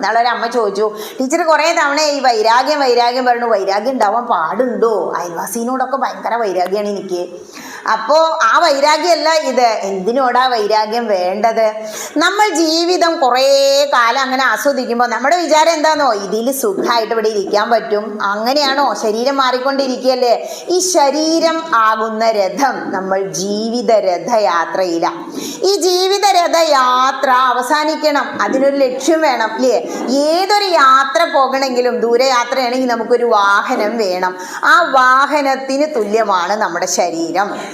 നാളെ ഒരു അമ്മ ചോദിച്ചു ടീച്ചർ കുറേ തവണ ഈ വൈരാഗ്യം വൈരാഗ്യം പറഞ്ഞു വൈരാഗ്യം ഉണ്ടാവാൻ പാടുണ്ടോ? അയൽവാസീനോടൊക്കെ ഭയങ്കര വൈരാഗ്യമാണ് എനിക്ക്. അപ്പോൾ ആ വൈരാഗ്യമല്ല ഇത്. എന്തിനോടാ വൈരാഗ്യം വേണ്ടത്? നമ്മൾ ജീവിതം കുറേ കാലം അങ്ങനെ ആസ്വദിക്കുമ്പോൾ നമ്മുടെ വിചാരം എന്താണോ ഇതിൽ സുഖമായിട്ട് ഇവിടെ ഇരിക്കാൻ പറ്റും. അങ്ങനെയാണോ? ശരീരം മാറിക്കൊണ്ടിരിക്കുകയല്ലേ? ഈ ശരീരം ആകുന്ന രഥം നമ്മൾ ജീവിത രഥയാത്രയിലാണ് ഈ ജീവിത രഥയാത്ര അവസാനിക്കണം. അതിനൊരു ലക്ഷ്യം വേണം അല്ലേ ഏതൊരു യാത്ര പോകണമെങ്കിലും ദൂരയാത്രയാണെങ്കിൽ നമുക്കൊരു വാഹനം വേണം. ആ വാഹനത്തിന് തുല്യമാണ് നമ്മുടെ ശരീരം.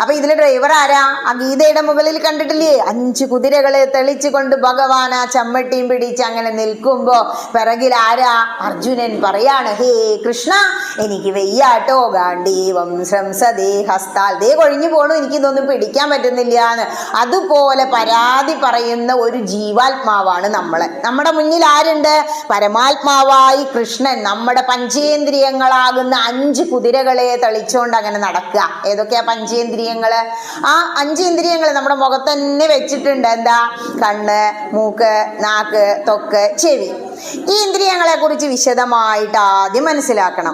അപ്പൊ ഇതിലെ ഡ്രൈവർ ആരാ? ആ ഗീതയുടെ മുകളിൽ കണ്ടിട്ടില്ലേ? അഞ്ച് കുതിരകളെ തെളിച്ചുകൊണ്ട് ഭഗവാൻ ആ ചമ്മട്ടിയും പിടിച്ച് അങ്ങനെ നിൽക്കുമ്പോ പിറകിൽ ആരാ? അർജുനൻ പറയാണ് ഹേ കൃഷ്ണ എനിക്ക് വെയ്യാട്ടോ ഗാണ്ഡീവം ശ്രംസദേ ഹസ്താൽ ദേ കൊഴിഞ്ഞു പോണു എനിക്കിതൊന്നും പിടിക്കാൻ പറ്റുന്നില്ല എന്ന് അതുപോലെ പരാതി പറയുന്ന ഒരു ജീവാത്മാവാണ് നമ്മൾ. നമ്മുടെ മുന്നിൽ ആരുണ്ട്? പരമാത്മാവായി കൃഷ്ണൻ നമ്മുടെ പഞ്ചേന്ദ്രിയങ്ങളാകുന്ന അഞ്ച് കുതിരകളെ തെളിച്ചുകൊണ്ട് അങ്ങനെ നടക്കുക. ഏതൊക്കെയാ പഞ്ചേന്ദ്രിയങ്ങൾ ആ അഞ്ച് ഇന്ദ്രിയങ്ങൾ നമ്മുടെ മുഖത്ത് തന്നെ വെച്ചിട്ടുണ്ട്. എന്താ? കണ്ണ് മൂക്ക് നാക്ക് തൊക്ക് ചെവി. ഈ ഇന്ദ്രിയങ്ങളെ കുറിച്ച് വിശദമായിട്ട് ആദ്യം മനസ്സിലാക്കണം.